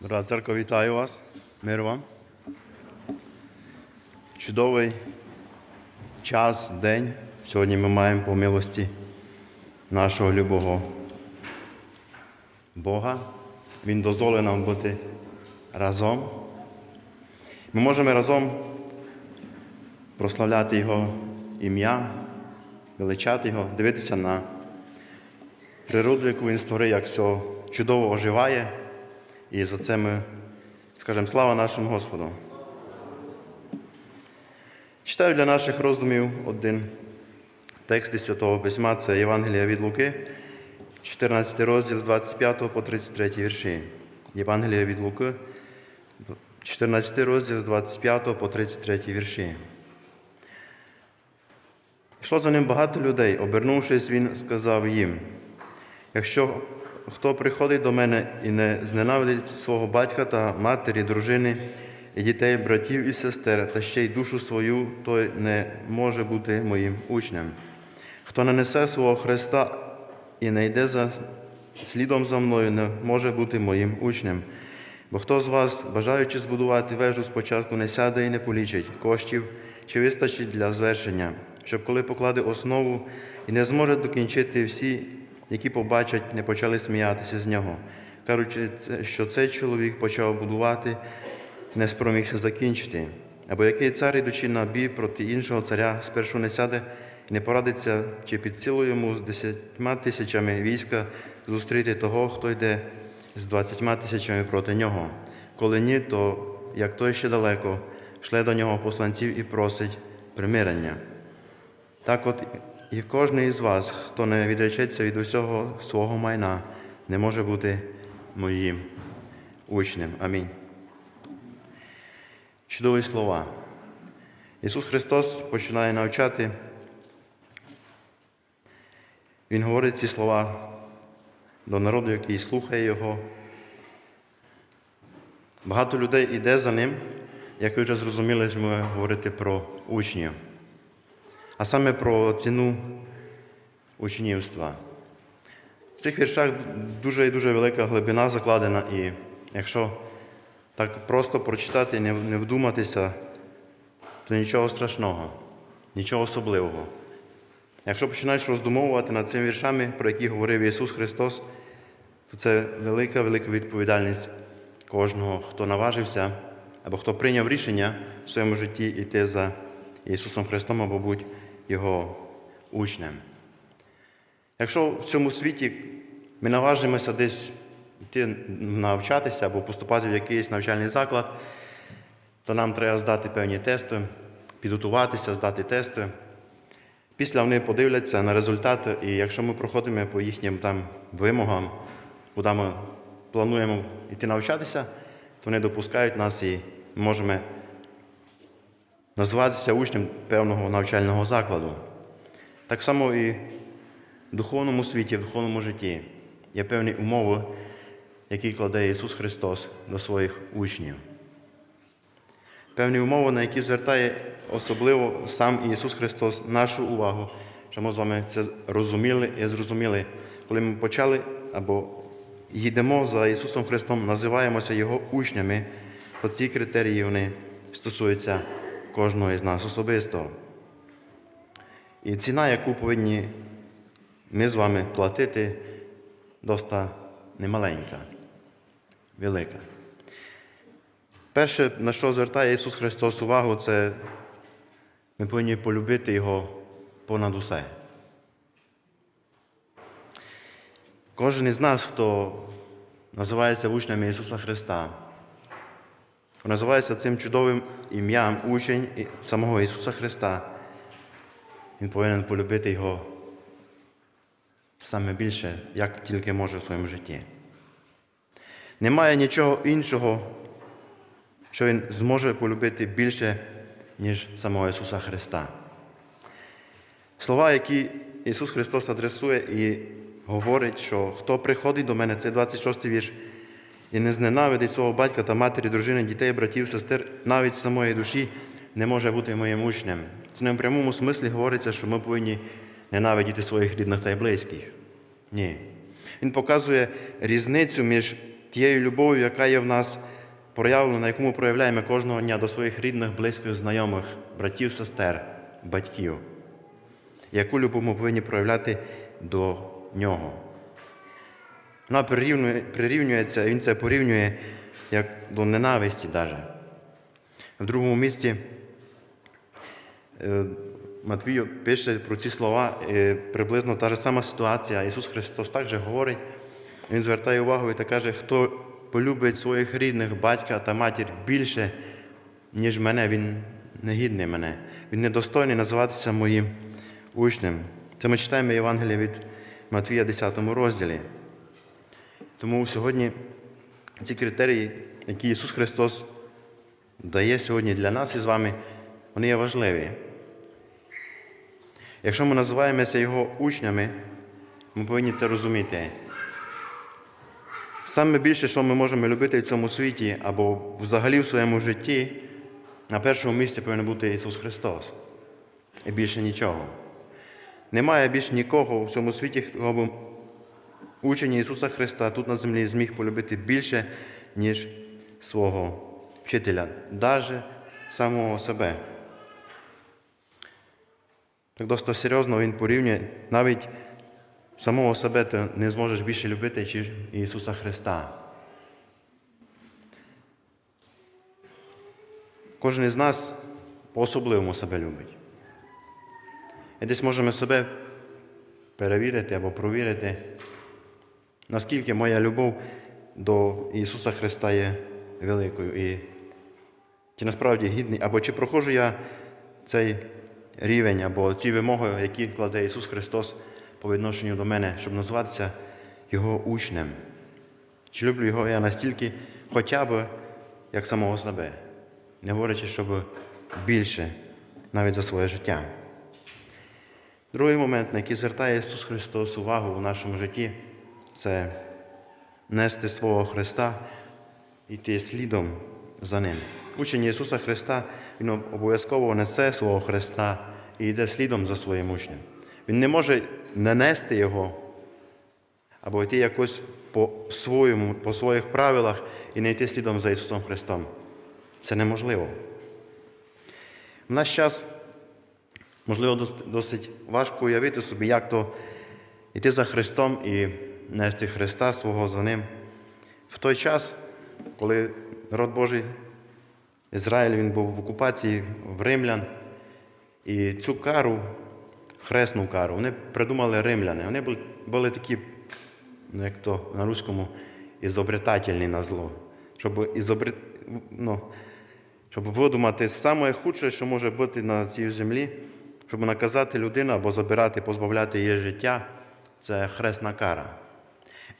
Дорога церква, вітаю вас. Мир вам. Чудовий час, день. Сьогодні ми маємо по милості нашого любого Бога. Він дозволив нам бути разом. Ми можемо разом прославляти Його ім'я, величати Його, дивитися на природу, яку Він створив, як все чудово оживає. І за це ми скажемо слава нашому Господу. Читаю для наших роздумів один текст із Святого Письма, це Євангелія від Луки, 14 розділ з 25 по 33 вірші. Євангелія від Луки, 14 розділ з 25 по 33 вірші. Йшло за ним багато людей. Обернувшись, він сказав їм: якщо хто приходить до мене і не зненавидить свого батька та матері, дружини, і дітей, братів і сестер, та ще й душу свою, той не може бути моїм учнем. Хто не несе свого Христа і не йде за слідом за мною, не може бути моїм учнем. Бо хто з вас, бажаючи збудувати вежу, спочатку не сяде і не полічить коштів, чи вистачить для звершення, щоб коли покладе основу і не зможе докінчити всі, які побачать, не почали сміятися з нього, кажучи, що цей чоловік почав будувати, не спромігся закінчити. Або який цар, ідучи на бій проти іншого царя, спершу не сяде і не порадиться, чи під силою йому з десятьма тисячами війська зустріти того, хто йде з двадцятьма тисячами проти нього. Коли ні, то як той ще далеко, шле до нього посланців і просить примирення. Так от і кожен із вас, хто не відречеться від усього свого майна, не може бути моїм учнем. Амінь. Чудові слова. Ісус Христос починає навчати. Він говорить ці слова до народу, який слухає Його. Багато людей йде за ним, як ви вже зрозуміли, ми говорити про учнів, а саме про ціну учнівства. В цих віршах дуже і дуже велика глибина закладена, і якщо так просто прочитати не вдуматися, то нічого страшного, нічого особливого. Якщо починаєш роздумовувати над цими віршами, про які говорив Ісус Христос, то це велика, велика відповідальність кожного, хто наважився або хто прийняв рішення в своєму житті йти за Ісусом Христом або будь Його учнем. Якщо в цьому світі ми наважимося десь йти навчатися або поступати в якийсь навчальний заклад, то нам треба здати певні тести, підготуватися, здати тести. Після вони подивляться на результати, і якщо ми проходимо по їхнім там вимогам, куди ми плануємо йти навчатися, то вони допускають нас і можемо назватися учнем певного навчального закладу. Так само і в духовному світі, в духовному житті є певні умови, які кладе Ісус Христос до своїх учнів. Певні умови, на які звертає особливо сам Ісус Христос нашу увагу, що ми з вами це розуміли і зрозуміли, коли ми почали або йдемо за Ісусом Христом, називаємося Його учнями, то ці критерії вони стосуються кожного із нас особисто. І ціна, яку повинні ми з вами платити, доста немаленька, велика. Перше, на що звертає Ісус Христос увагу, це ми повинні полюбити Його понад усе. Кожен із нас, хто називається учнями Ісуса Христа, називається цим чудовим ім'ям учень самого Ісуса Христа, Він повинен полюбити Його саме більше, як тільки може в своєму житті. Немає нічого іншого, що Він зможе полюбити більше, ніж самого Ісуса Христа. Слова, які Ісус Христос адресує і говорить, що хто приходить до мене, це 26 вірш, і не зненавидить свого батька та матері, дружини, дітей, братів, сестер, навіть самої душі, не може бути моїм учнем. Це не в прямому смислі говориться, що ми повинні ненавидіти своїх рідних та й близьких. Ні. Він показує різницю між тією любов'ю, яка є в нас проявлена, яку ми проявляємо кожного дня до своїх рідних, близьких, знайомих, братів, сестер, батьків. Яку любов ми повинні проявляти до нього. Вона прирівнює, прирівнюється, він це порівнює як до ненависті навіть. В другому місці е, Матвій пише про ці слова е, приблизно та ж сама ситуація. Ісус Христос також говорить, Він звертає увагу і та каже, хто полюбить своїх рідних, батька та матір більше, ніж мене, він не гідний мене. Він недостойний називатися моїм учнем. Це ми читаємо Євангелія від Матвія 10 розділі. Тому сьогодні ці критерії, які Ісус Христос дає сьогодні для нас і з вами, вони є важливі. Якщо ми називаємося Його учнями, ми повинні це розуміти. Саме більше, що ми можемо любити в цьому світі або взагалі в своєму житті, на першому місці повинен бути Ісус Христос. І більше нічого. Немає більше нікого в цьому світі, б учень Ісуса Христа тут на землі зміг полюбити більше, ніж свого вчителя, навіть самого себе. Так досить серйозно він порівнює, навіть самого себе ти не зможеш більше любити, ніж Ісуса Христа. Кожен із нас по-особливому себе любить. І десь можемо себе перевірити або провірити, наскільки моя любов до Ісуса Христа є великою. І чи насправді гідний, або чи проходжу я цей рівень, або ці вимоги, які кладе Ісус Христос по відношенню до мене, щоб називатися Його учнем. Чи люблю його я настільки хоча б як самого себе, не говорячи, щоб більше навіть за своє життя. Другий момент, на який звертає Ісус Христос увагу в нашому житті, це нести свого Христа і йти слідом за Ним. Учень Ісуса Христа, Він обов'язково несе свого Христа і йде слідом за своїм учнем. Він не може не нести Його або йти якось по своєму, по своїх правилах і не йти слідом за Ісусом Христом. Це неможливо. В наш час, можливо, досить важко уявити собі, як то йти за Христом і нести Христа свого за Ним. В той час, коли народ Божий, Ізраїль він був в окупації в римлян, і цю кару, хресну кару, вони придумали римляни. Вони були, такі, ну, як то на руському, ізобретательні на зло. Щоб, ізобрет... ну, щоб видумати саме худше, що може бути на цій землі, щоб наказати людину або забирати, позбавляти її життя, це хресна кара.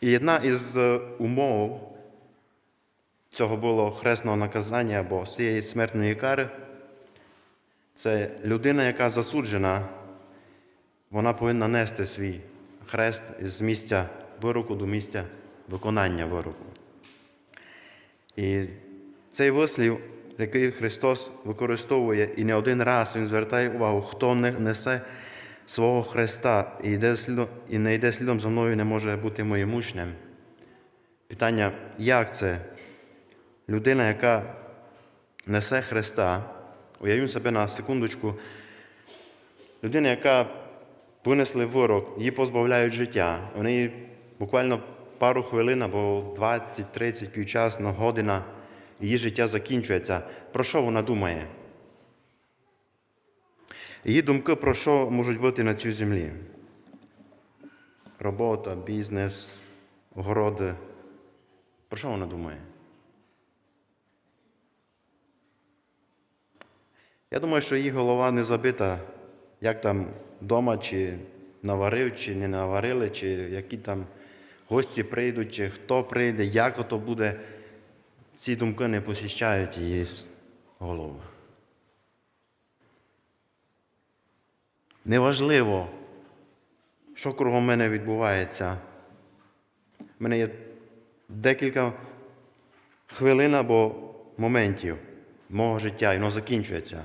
І одна із е, умов цього було хресного наказання або цієї смертної кари, це людина, яка засуджена, вона повинна нести свій хрест з місця вироку до місця виконання вироку. І цей вислів, який Христос використовує і не один раз Він звертає увагу, хто не несе свого Христа і, йде слідом, і не йде слідом за мною, не може бути моїм учнем. Питання, як це? Людина, яка несе Христа, уявімо себе на секундочку, людина, яка винесли вирок, її позбавляють життя. Вони її буквально пару хвилин або 20, 30, півчасна, година, її життя закінчується. Про що вона думає? Її думки про що можуть бути на цій землі? Робота, бізнес, городи. Про що вона думає? Я думаю, що її голова не забита, як там вдома, чи наварив, чи не наварили, чи які там гості прийдуть, чи хто прийде, як ото буде. Ці думки не посіщають її голову. Неважливо, що кругом мене відбувається. У мене є декілька хвилин або моментів мого життя, і воно закінчується.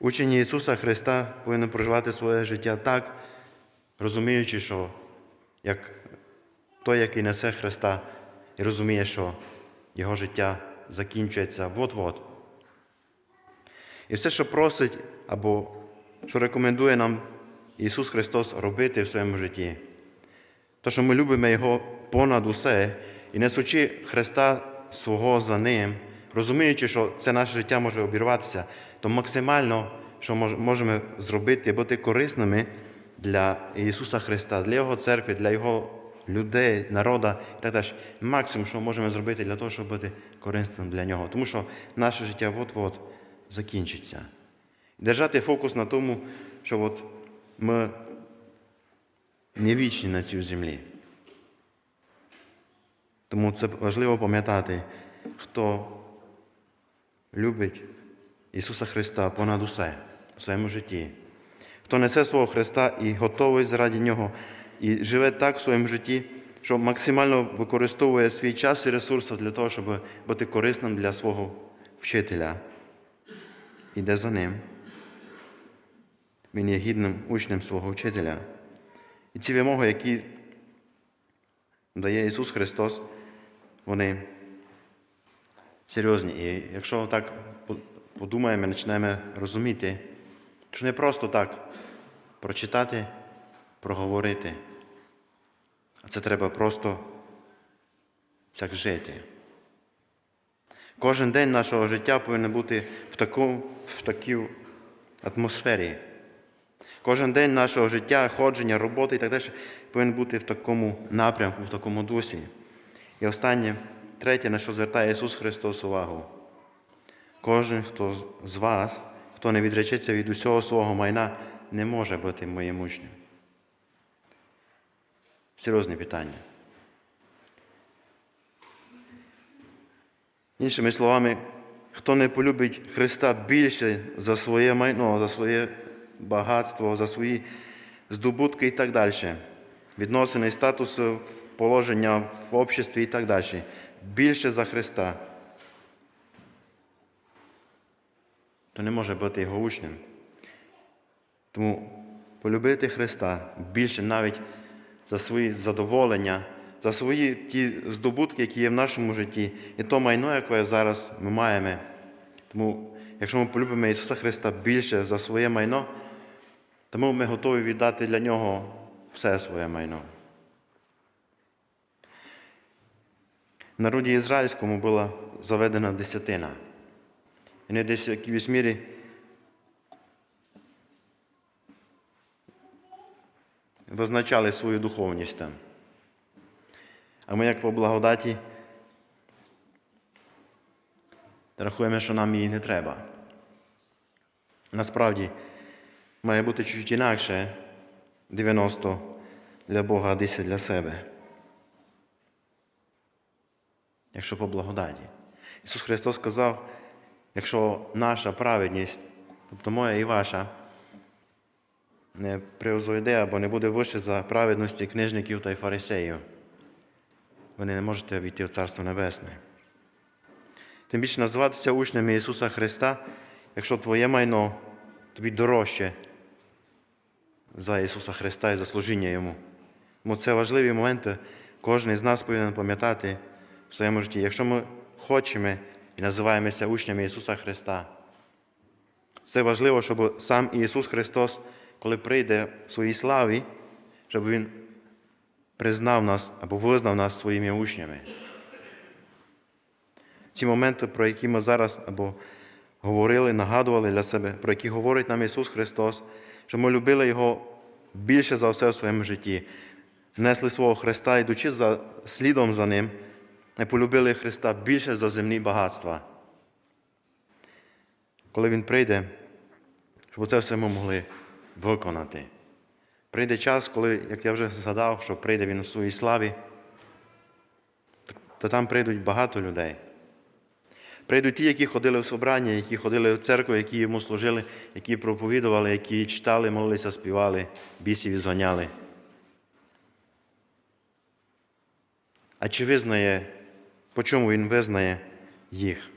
Учені Ісуса Христа повинні проживати своє життя так, розуміючи, що як той, який несе Христа, і розуміє, що його життя закінчується от-от. І все, що просить або що рекомендує нам Ісус Христос робити в своєму житті, то, що ми любимо Його понад усе і несучи Христа свого за Ним, розуміючи, що це наше життя може обірватися, то максимально, що можемо зробити, бути корисними для Ісуса Христа, для Його церкви, для Його людей, народа і так далі. Максимум, що можемо зробити для того, щоб бути корисним для Нього. Тому що наше життя от-от закінчиться. Держати фокус на тому, що от ми не вічні на цій землі. Тому це важливо пам'ятати, хто любить Ісуса Христа понад усе в своєму житті, хто несе свого Христа і готовий заради Нього, і живе так в своєму житті, що максимально використовує свій час і ресурси для того, щоб бути корисним для свого вчителя. Іде за ним. Він є гідним учнем свого вчителя. І ці вимоги, які дає Ісус Христос, вони серйозні. І якщо так подумаємо, почнемо розуміти, що не просто так прочитати, проговорити, а це треба просто так жити. Кожен день нашого життя повинен бути в, таку, в такій атмосфері. Кожен день нашого життя, ходження, роботи і так далі повинен бути в такому напрямку, в такому дусі. І останнє, третє, на що звертає Ісус Христос увагу. Кожен, хто з вас, хто не відречеться від усього свого майна, не може бути моїм учнем. Серйозне питання. Іншими словами, хто не полюбить Христа більше за своє майно, за своє багатство, за свої здобутки і так далі, відносини, статусу, положення в обществі і так далі, більше за Христа, то не може бути його учнем. Тому полюбити Христа більше навіть за свої задоволення, за свої ті здобутки, які є в нашому житті, і то майно, яке зараз ми маємо. Тому, якщо ми полюбимо Ісуса Христа більше за своє майно, тому ми готові віддати для Нього все своє майно. В народі ізраїльському була заведена десятина. І не десь в якійсь мірі визначали свою духовність там. А ми, як по благодаті, рахуємо, що нам її не треба. Насправді, має бути чуть інакше 90 для Бога, а 10 для себе. Якщо по благодаті. Ісус Христос сказав, якщо наша праведність, тобто моя і ваша, не превзойде або не буде вище за праведності книжників та й фарисеїв, ви не можете війти в Царство Небесне. Тим більше називатися учнями Ісуса Христа, якщо твоє майно тобі дорожче за Ісуса Христа і за служіння Йому. Тому це важливі моменти, кожен з нас повинен пам'ятати в своєму житті. Якщо ми хочемо і називаємося учнями Ісуса Христа, це важливо, щоб сам Ісус Христос, коли прийде в своїй славі, щоб Він признав нас або визнав нас своїми учнями. Ці моменти, про які ми зараз або говорили, нагадували для себе, про які говорить нам Ісус Христос, що ми любили Його більше за все в своєму житті, несли свого Христа, йдучи за, слідом за Ним, ми полюбили Христа більше за земні багатства. Коли Він прийде, щоб це все ми могли виконати. Прийде час, коли, як я вже згадав, що прийде Він у своїй славі, то там прийдуть багато людей. Прийдуть ті, які ходили в собрання, які ходили в церкву, які йому служили, які проповідували, які читали, молилися, співали, бісів зганяли. А чи визнає, по чому він визнає їх?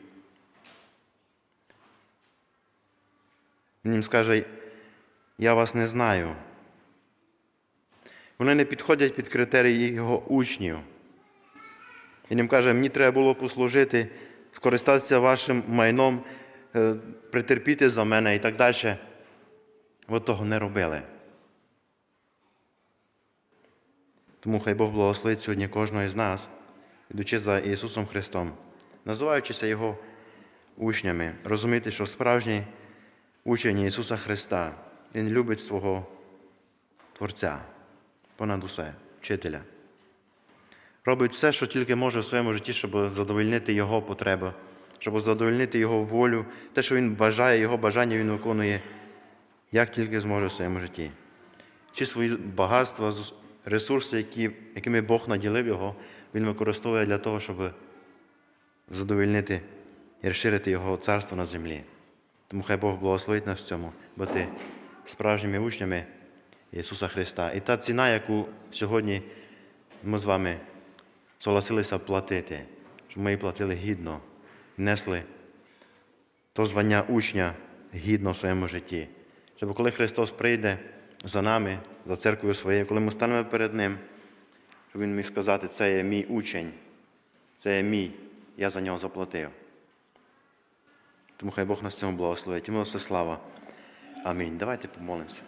Він їм скаже, я вас не знаю. Вони не підходять під критерії його учнів. Він їм каже, мені треба було послужити, скористатися вашим майном, е, притерпіти за мене і так далі. Ви того не робили. Тому хай Бог благословить сьогодні кожного з нас, ідучи за Ісусом Христом, називаючися Його учнями, розуміти, що справжній учень Ісуса Христа, Він любить свого Творця, понад усе, вчителя. Робить все, що тільки може в своєму житті, щоб задовольнити Його потреби, щоб задовольнити Його волю, те, що Він бажає, Його бажання Він виконує, як тільки зможе в своєму житті. Чи свої багатства, ресурси, які, якими Бог наділив його, він використовує для того, щоб задовольнити і розширити Його царство на землі. Тому хай Бог благословить нас в цьому, бути справжніми учнями Ісуса Христа. І та ціна, яку сьогодні ми з вами согласилися платити, щоб ми платили гідно, і несли то звання учня гідно в своєму житті. Щоб коли Христос прийде за нами, за церквою своєю, коли ми станемо перед Ним, щоб Він міг сказати, це є мій учень, це є мій, я за нього заплатив. Тому хай Бог нас цьому благословить. Йому все слава. Амінь. Давайте помолимося.